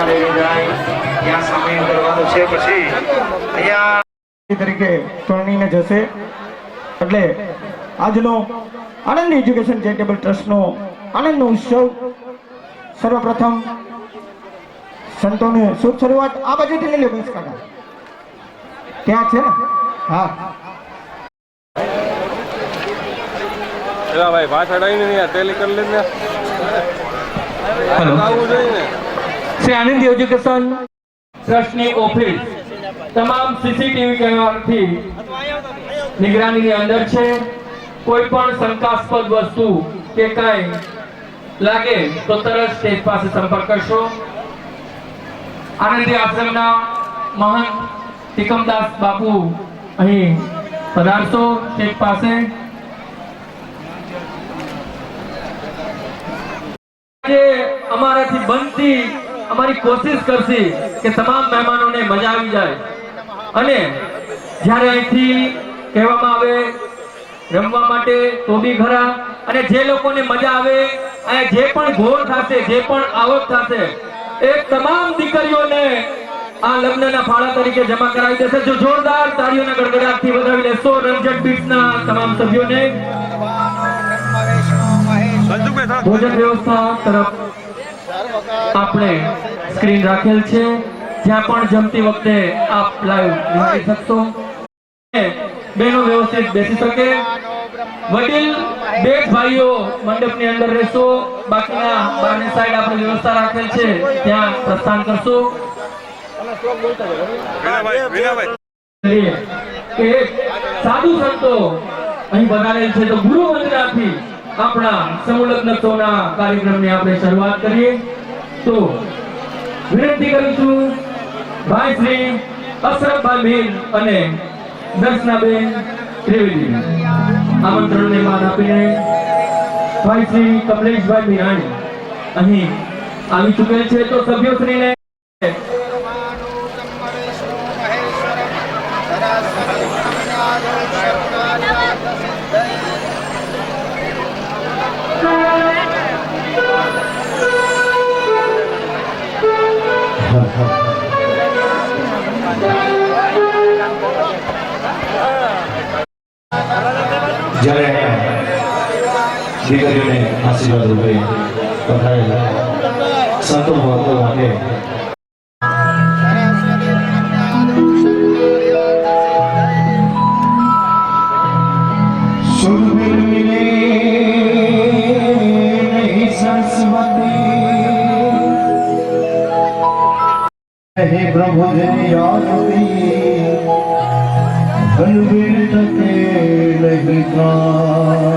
સામૈયા લઈ જાય. ત્યાં સામૈયા કરવાનું છે પછી અહીંયા તરીકે પરણીને જશે. એટલે આજનો આનંદ એજ્યુકેશન ચેરિટેબલ ટ્રસ્ટનો આનંદનો ઉત્સવ સર્વપ્રથમ સંતોને શુભ શરૂઆત આ બાજુથી લઈ લો બસ કાકા. ત્યાં છે ને? હા. એલા ભાઈ પાછળ આવીને ને યાર ટેલી કરી લે ને. હેલો. આવું જોઈએ ને. શ્રી આનંદ એજ્યુકેશન ટ્રસ્ટની ઓફિસ તમામ સીસીટીવી કેમેરાથી નિગરાનીની અંદર છે. કોઈ પણ શંકાસ્પદ વસ્તુ કે કાંઈ લાગે તો તરત સ્ટેજ પાસે સંપર્ક કરશો. આનંદી આશ્રમના મહંત તિકમદાસ બાપુ અહીં પધારશો સ્ટેજ પાસે. અમારી કોશિશ કરશે કે તમામ મહેમાનોને મજા આવી જાય. અને જ્યારે અહીંથી કહેવામાં આવે રમવા માટે તો બી ખરા અને જે લોકોને મજા આવે અને જે પણ ઘોર થશે જે પણ આવક થશે એ તમામ દીકરીઓને આ લગ્નના ફાળા તરીકે જમા કરાવી દેશે. જો જોરદાર તાળીઓના ગડગડાટથી વધાવી લેશો રંજન બીટ્સના તમામ સભ્યોને. ભોજન વ્યવસ્થા તરફ આપણે સ્ક્રીન રાખેલ છે. જ્યાં પણ જમતી વખતે આપ લાઈવ નિહાળી શકશો. બેનો વ્યવસ્થિત બેસી શકે. વડીલ, બે જ ભાઈઓ મંડપની અંદર રહેશો. બાકીના બારની સાઈડ આપણે વ્યવસ્થા રાખેલ છે. ત્યાં પ્રસ્થાન કરશો. સાધુ સંતો અહીં બનાવેલ છે. તો ગુરુ વંદનાથી આપણા સમૂહલગ્નોત્સવના કાર્યક્રમની આપણે શરૂઆત કરીએ. તો વિનંતી કરું છું ભાઈ શ્રી અશરફભાઈ બેન અને દર્શનાબેન ત્રિવેદી. આમંત્રણને માન આપીને ભાઈ શ્રી કમલેશભાઈ મીરાણી અહીં આવી ચૂકેલ છે. તો સભ્યોશ્રીને જ્યારે દીકરીઓને যারা দীর্ঘদিনে আশীর্বাদ রূপে কথায় সন্ত মহাত্মা त